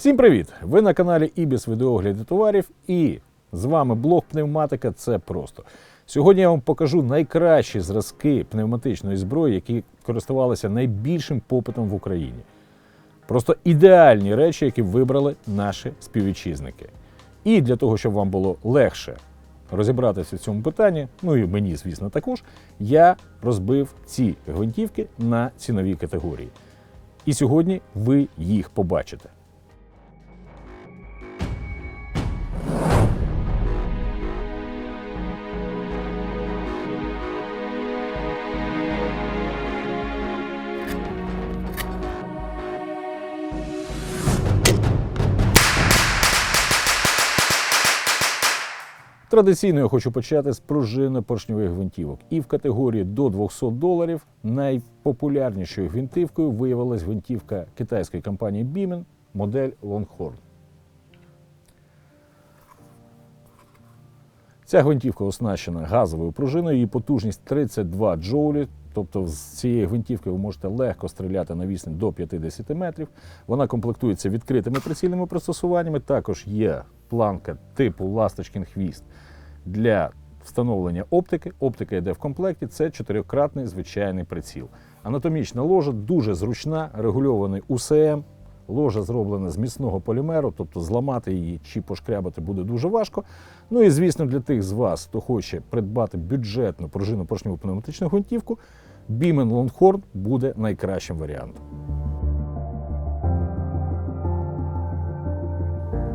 Всім привіт! Ви на каналі Ібіс відеогляди товарів і з вами блог Пневматика. Це просто. Сьогодні я вам покажу найкращі зразки пневматичної зброї, які користувалися найбільшим попитом в Україні. Просто ідеальні речі, які вибрали наші співвітчизники. І для того, щоб вам було легше розібратися в цьому питанні, ну і мені, звісно, також, я розбив ці гвинтівки на цінові категорії. І сьогодні ви їх побачите. Традиційно я хочу почати з пружинно-поршньових гвинтівок. І в категорії до 200 доларів найпопулярнішою гвинтівкою виявилась гвинтівка китайської компанії Biemen, модель Longhorn. Ця гвинтівка оснащена газовою пружиною, її потужність 32 джоулі. Тобто з цієї гвинтівки ви можете легко стріляти на відстань до 50 метрів. Вона комплектується відкритими прицільними пристосуваннями. Також є планка типу ласточкін хвіст для встановлення оптики. Оптика йде в комплекті. Це чотирикратний звичайний приціл. Анатомічна ложа дуже зручна, регульований УСМ. Ложа зроблена з міцного полімеру, тобто зламати її чи пошкрябати буде дуже важко. Ну і звісно, для тих з вас, хто хоче придбати бюджетну пружину поршневу пневматичну гвинтівку, Biemen Longhorn буде найкращим варіантом.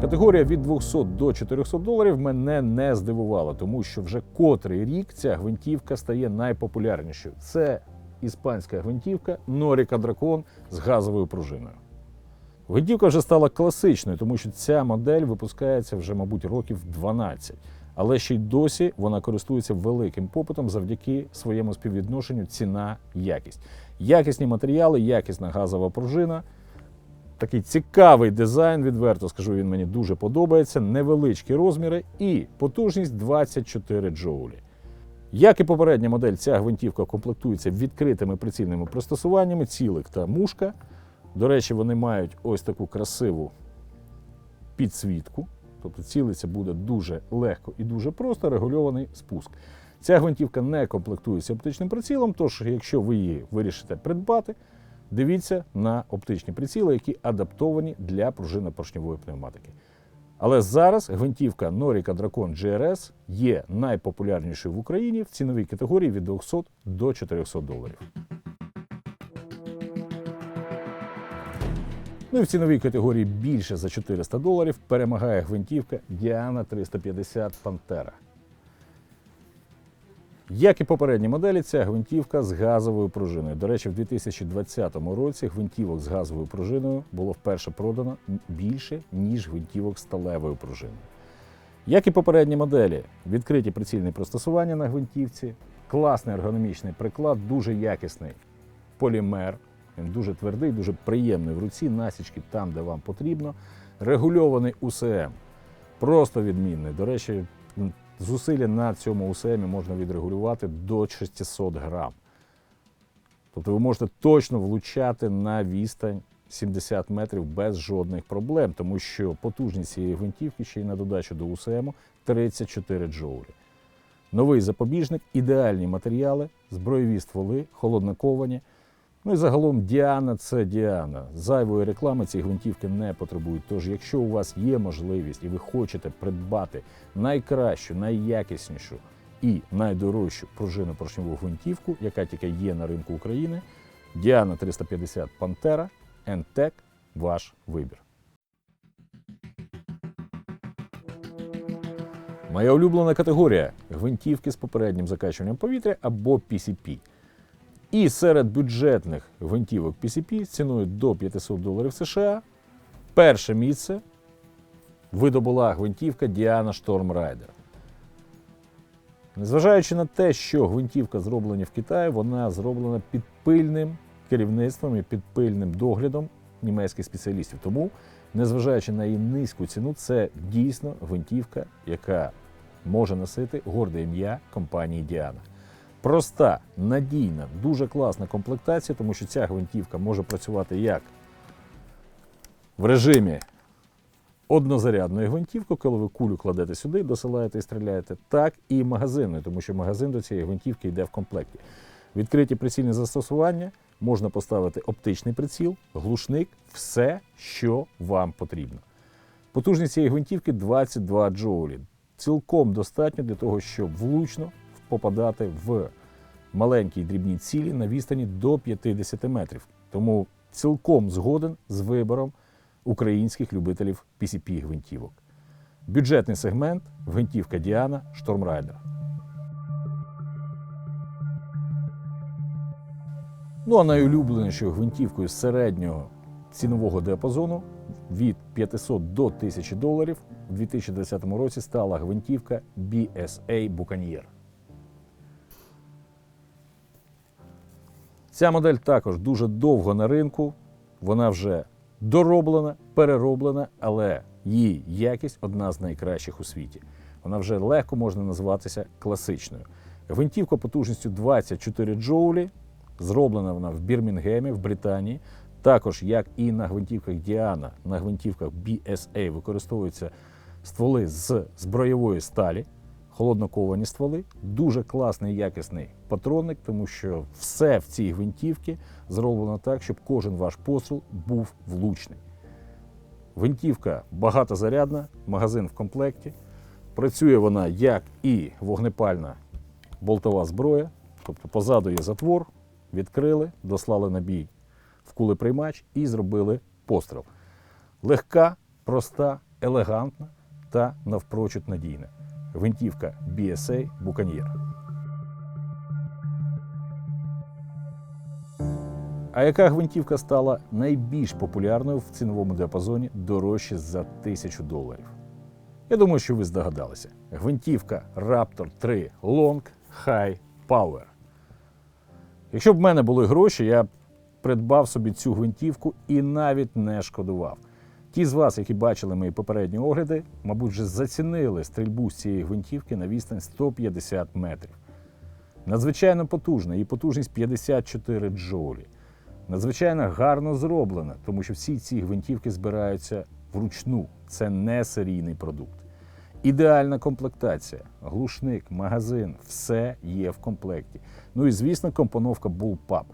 Категорія від 200 до 400 доларів мене не здивувала, тому що вже котрий рік ця гвинтівка стає найпопулярнішою. Це іспанська гвинтівка Норіка Дракон з газовою пружиною. Гвинтівка вже стала класичною, тому що ця модель випускається вже, мабуть, років 12. Але ще й досі вона користується великим попитом завдяки своєму співвідношенню ціна-якість. Якісні матеріали, якісна газова пружина. Такий цікавий дизайн, відверто скажу, він мені дуже подобається. Невеличкі розміри і потужність 24 джоулі. Як і попередня модель, ця гвинтівка комплектується відкритими прицільними пристосуваннями, цілик та мушка. До речі, вони мають ось таку красиву підсвітку. Тобто цілиться буде дуже легко і дуже просто регульований спуск. Ця гвинтівка не комплектується оптичним прицілом, тож, якщо ви її вирішите придбати, дивіться на оптичні приціли, які адаптовані для пружинно-поршньової пневматики. Але зараз гвинтівка Norika Dracon GRS є найпопулярнішою в Україні в ціновій категорії від 200 до 400 доларів. Ну і в ціновій категорії більше за 400 доларів перемагає гвинтівка Діана 350 Пантера. Як і попередні моделі, ця гвинтівка з газовою пружиною. До речі, в 2020 році гвинтівок з газовою пружиною було вперше продано більше, ніж гвинтівок сталевою пружиною. Як і попередні моделі, відкриті прицільні пристосування на гвинтівці, класний ергономічний приклад, дуже якісний полімер. Він дуже твердий, дуже приємний в руці, насічки там, де вам потрібно. Регульований УСМ. Просто відмінний. До речі, зусилля на цьому УСМі можна відрегулювати до 600 грам. Тобто ви можете точно влучати на відстань 70 метрів без жодних проблем, тому що потужність цієї гвинтівки ще й на додачу до УСМу 34 джоулі. Новий запобіжник, ідеальні матеріали, збройові стволи, холодноковані. Ну і загалом Діана це Діана. Зайвої реклами ці гвинтівки не потребують. Тож, якщо у вас є можливість і ви хочете придбати найкращу, найякіснішу і найдорожчу пружину поршневу гвинтівку, яка тільки є на ринку України, Діана 350 Пантера, Ентек ваш вибір. Моя улюблена категорія гвинтівки з попереднім закачуванням повітря або PCP. І серед бюджетних гвинтівок PCP ціною до 500 доларів США перше місце видобула гвинтівка Storm Rider. Незважаючи на те, що гвинтівка зроблена в Китаї, вона зроблена під пильним керівництвом і під пильним доглядом німецьких спеціалістів. Тому, незважаючи на її низьку ціну, це дійсно гвинтівка, яка може носити горде ім'я компанії Діана. Проста, надійна, дуже класна комплектація, тому що ця гвинтівка може працювати як в режимі однозарядною гвинтівкою, коли ви кулю кладете сюди, досилаєте і стріляєте, так і магазинною, тому що магазин до цієї гвинтівки йде в комплекті. Відкриті прицільні застосування, можна поставити оптичний приціл, глушник, все, що вам потрібно. Потужність цієї гвинтівки 22 джоулі. Цілком достатньо для того, щоб влучно попадати в маленькі дрібні цілі на відстані до 50 метрів. Тому цілком згоден з вибором українських любителів PCP гвинтівок. Бюджетний сегмент гвинтівка Діана Штормрайдер. Ну а найулюбленішою гвинтівкою середнього цінового діапазону від 500 до 1000 доларів у 2010 році стала гвинтівка BSA Buccaneer. Ця модель також дуже довго на ринку. Вона вже дороблена, перероблена, але її якість одна з найкращих у світі. Вона вже легко можна назватися класичною. Гвинтівка потужністю 24 джоулі. Зроблена вона в Бірмінгемі, в Британії. Також, як і на гвинтівках Діана, на гвинтівках BSA використовуються стволи з зброєвої сталі, холодноковані стволи. Дуже класний якісний патронник, тому що все в цій гвинтівці зроблено так, щоб кожен ваш постріл був влучний. Гвинтівка багатозарядна, магазин в комплекті. Працює вона як і вогнепальна болтова зброя, тобто позаду є затвор, відкрили, дослали набій в кулеприймач і зробили постріл. Легка, проста, елегантна та навпрочуд надійна. Гвинтівка BSA Buccaneer. А яка гвинтівка стала найбільш популярною в ціновому діапазоні дорожче за 1000 доларів? Я думаю, що ви здогадалися. Гвинтівка Raptor 3 Long High Power. Якщо б в мене були гроші, я б придбав собі цю гвинтівку і навіть не шкодував. Ті з вас, які бачили мої попередні огляди, мабуть, вже зацінили стрільбу з цієї гвинтівки на відстань 150 метрів. Надзвичайно потужна, її потужність 54 джоулі. Надзвичайно гарно зроблена, тому що всі ці гвинтівки збираються вручну. Це не серійний продукт. Ідеальна комплектація, глушник, магазин, все є в комплекті. Ну і звісно, компоновка Bullpup.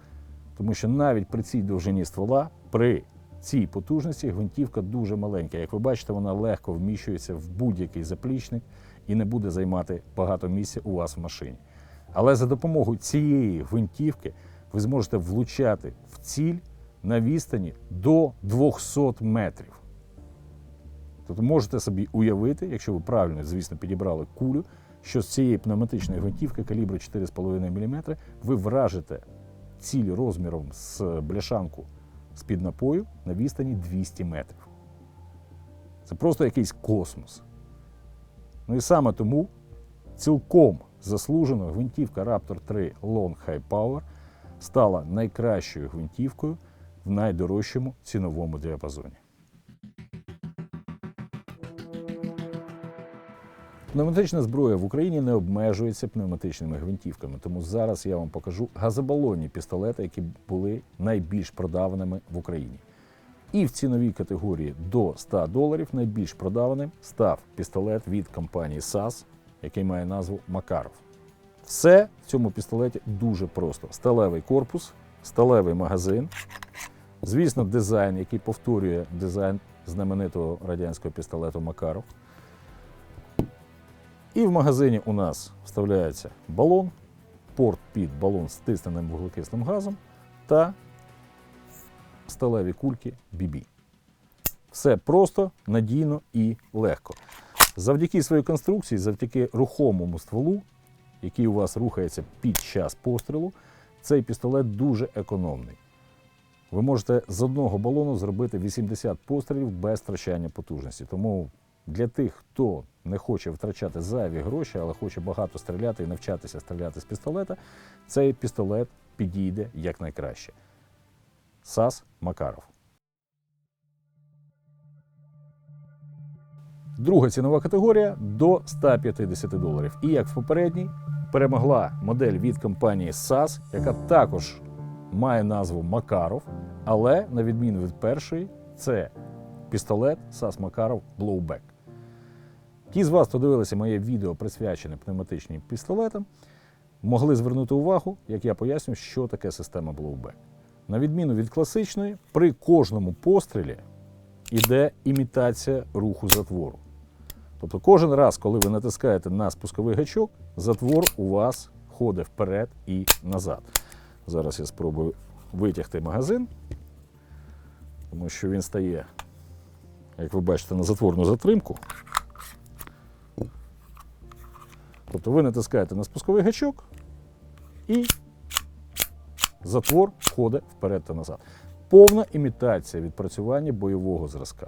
Тому що навіть при цій довжині ствола, при цій потужності гвинтівка дуже маленька. Як ви бачите, вона легко вміщується в будь-який заплічник і не буде займати багато місця у вас в машині. Але за допомогою цієї гвинтівки ви зможете влучати в ціль на відстані до 200 метрів. Тобто можете собі уявити, якщо ви правильно, звісно, підібрали кулю, що з цієї пневматичної гвинтівки калібру 4,5 мм ви вражите ціль розміром з бляшанку з-під напою на відстані 200 метрів. Це просто якийсь космос. Ну і саме тому цілком заслужено гвинтівка Raptor 3 Long High Power стала найкращою гвинтівкою в найдорожчому ціновому діапазоні. Пневматична зброя в Україні не обмежується пневматичними гвинтівками, тому зараз я вам покажу газобалонні пістолети, які були найбільш продаваними в Україні. І в ціновій категорії до 100 доларів найбільш продаваним став пістолет від компанії SAS, який має назву Макаров. Все в цьому пістолеті дуже просто: сталевий корпус, сталевий магазин, звісно, дизайн, який повторює дизайн знаменитого радянського пістолету Макаров. І в магазині у нас вставляється балон, порт під балон з тисненим вуглекислим газом та сталеві кульки BB. Все просто, надійно і легко. Завдяки своїй конструкції, завдяки рухомому стволу, який у вас рухається під час пострілу, цей пістолет дуже економний. Ви можете з одного балону зробити 80 пострілів без втрачання потужності. Тому для тих, хто не хоче втрачати зайві гроші, але хоче багато стріляти і навчатися стріляти з пістолета, цей пістолет підійде якнайкраще. САС Макаров. Друга цінова категорія до 150 доларів. І як в попередній, перемогла модель від компанії SAS, яка також має назву Макаров, але на відміну від першої, це пістолет САС Макаров Blowback. Ті з вас, хто дивилися моє відео, присвячене пневматичним пістолетам, могли звернути увагу, як я поясню, що таке система Blowback. На відміну від класичної, при кожному пострілі йде імітація руху затвору. Тобто кожен раз, коли ви натискаєте на спусковий гачок, затвор у вас ходить вперед і назад. Зараз я спробую витягти магазин, тому що він стає, як ви бачите, на затворну затримку. Тобто ви натискаєте на спусковий гачок і затвор ходить вперед та назад. Повна імітація відпрацювання бойового зразка.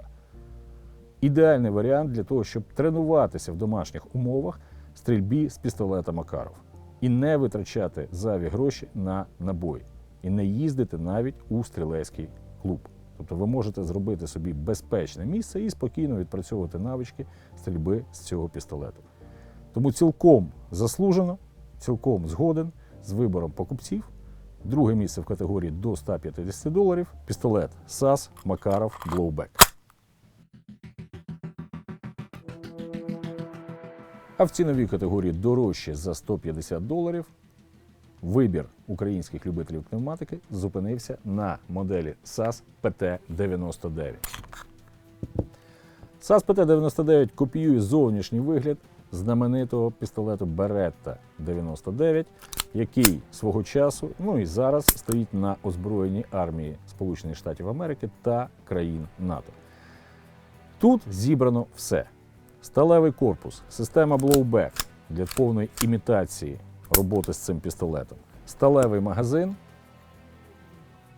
Ідеальний варіант для того, щоб тренуватися в домашніх умовах стрільбі з пістолета Макаров і не витрачати зайві гроші на набої, і не їздити навіть у стрілецький клуб. Тобто ви можете зробити собі безпечне місце і спокійно відпрацьовувати навички стрільби з цього пістолету. Тому цілком заслужено, цілком згоден з вибором покупців. Друге місце в категорії до 150 доларів пістолет САС Макаров Blowback. А в ціновій категорії дорожче за 150 доларів вибір українських любителів пневматики зупинився на моделі SAS PT99. SAS PT99 копіює зовнішній вигляд знаменитого пістолету Beretta 99, який свого часу, ну і зараз стоїть на озброєнні армії Сполучених Штатів Америки та країн НАТО. Тут зібрано все: сталевий корпус, система blowback для повної імітації роботи з цим пістолетом, сталевий магазин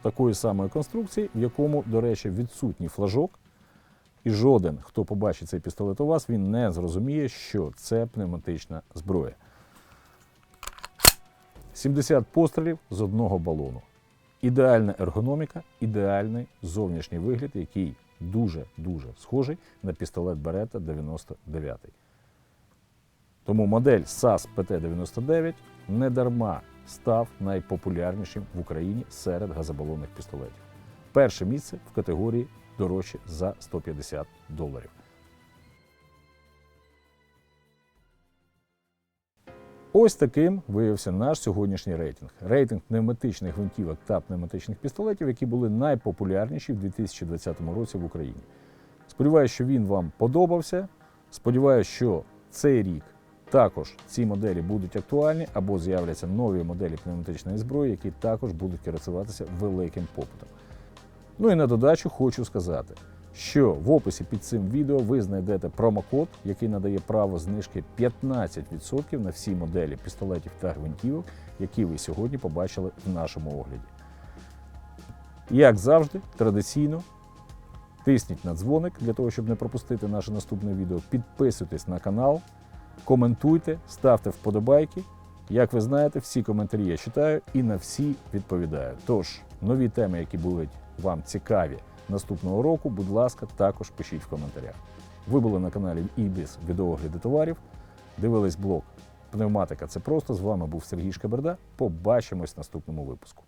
такої самої конструкції, в якому, до речі, відсутній флажок. І жоден, хто побачить цей пістолет у вас, він не зрозуміє, що це пневматична зброя. 70 пострілів з одного балону. Ідеальна ергономіка, ідеальний зовнішній вигляд, який дуже-дуже схожий на пістолет Beretta 99. Тому модель SAS PT99 недарма став найпопулярнішим в Україні серед газобалонних пістолетів. Перше місце в категорії дорожче за 150 доларів. Ось таким виявився наш сьогоднішній рейтинг. Рейтинг пневматичних гвинтівок та пневматичних пістолетів, які були найпопулярніші в 2020 році в Україні. Сподіваюся, що він вам подобався. Сподіваюся, що цей рік також ці моделі будуть актуальні або з'являться нові моделі пневматичної зброї, які також будуть користуватися великим попитом. Ну і на додачу хочу сказати, що в описі під цим відео ви знайдете промокод, який надає право знижки 15% на всі моделі пістолетів та гвинтівок, які ви сьогодні побачили в нашому огляді. Як завжди, традиційно тисніть на дзвоник для того, щоб не пропустити наше наступне відео. Підписуйтесь на канал, коментуйте, ставте вподобайки. Як ви знаєте, всі коментарі я читаю і на всі відповідаю. Тож, нові теми, які будуть вам цікаві наступного року, будь ласка, також пишіть в коментарях. Ви були на каналі Ібіс відеогляди товарів. Дивились блог Пневматика це просто. З вами був Сергій Шкаберда. Побачимось в наступному випуску.